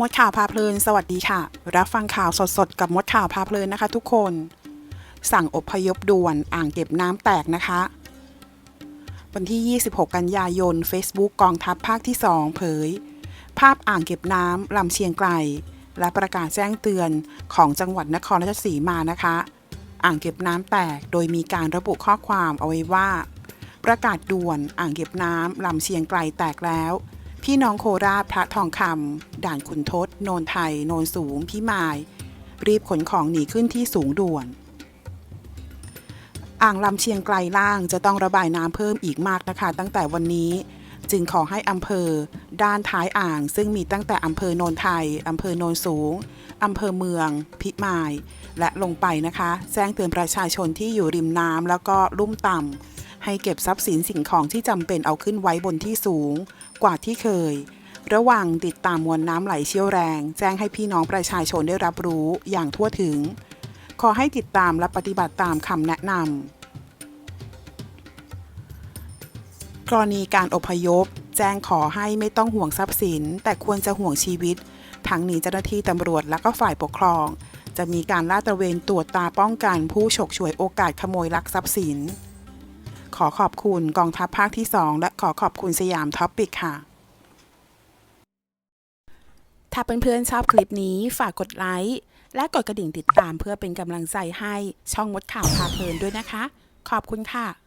มดข่าวพาเพลิน สวัสดีค่ะ รับฟังข่าวสดๆ กับมดข่าวพาเพลินนะคะทุกคน สั่งอพยพด่วนอ่างเก็บน้ำแตกนะคะ วันที่ 26 กันยายน Facebook กองทัพภาคที่ 2 เผย ภาพอ่างเก็บน้ำลำเชียงไกล และประกาศแจ้งเตือนของจังหวัดนครราชสีมานะคะ อ่างเก็บน้ำแตกโดยมีการระบุข้อความเอาไว้ว่า ประกาศด่วนอ่างเก็บน้ำลำเชียงไกลแตกแล้ว พี่น้องโคราชพระทองคำด่านขุนทศโนนไทย โนนสูงพี่มาย รีบขนของหนีขึ้นที่สูงด่วน อ่างลำเชียงไกลล่างจะต้องระบายน้ำเพิ่มอีกมากนะคะ ตั้งแต่วันนี้ จึงขอให้อำเภอ ด้านท้ายอ่าง ซึ่งมีตั้งแต่อำเภอโนนไทยอำเภอโนนสูงอำเภอเมือง พิมาย และลงไปนะคะแจ้งเตือนประชาชนที่อยู่ริมน้ำแล้วก็ลุ่มต่ำให้เก็บทรัพย์สินสิ่งของที่จำเป็นเอาขึ้นไว้บนที่สูงกว่าที่เคย ระว่างติดตามมวลน้ำไหลเชี่ยวแรง แจ้งให้พี่น้องประชาชนได้รับรู้อย่างทั่วถึง ขอให้ติดตามและปฏิบัติตามคำแนะนำ กรณีการอพยพ แจ้งขอให้ไม่ต้องห่วงทรัพย์สิน แต่ควรจะห่วงชีวิต ทั้งนี้เจ้าหน้าที่ตำรวจและก็ฝ่ายปกครอง จะมีการลาดตระเวนตรวจตาป้องกันผู้ฉกฉวยโอกาสขโมยลักทรัพย์สิน ขอขอบคุณกองทัพภาคที่ 2 และขอขอบคุณสยามท็อปปิกค่ะ ถ้าเพื่อนๆชอบคลิปนี้ฝากกดไลค์และกดกระดิ่งติดตามเพื่อเป็นกำลังใจให้ช่องมดข่าวพาเพลินด้วยนะคะ ขอบคุณค่ะ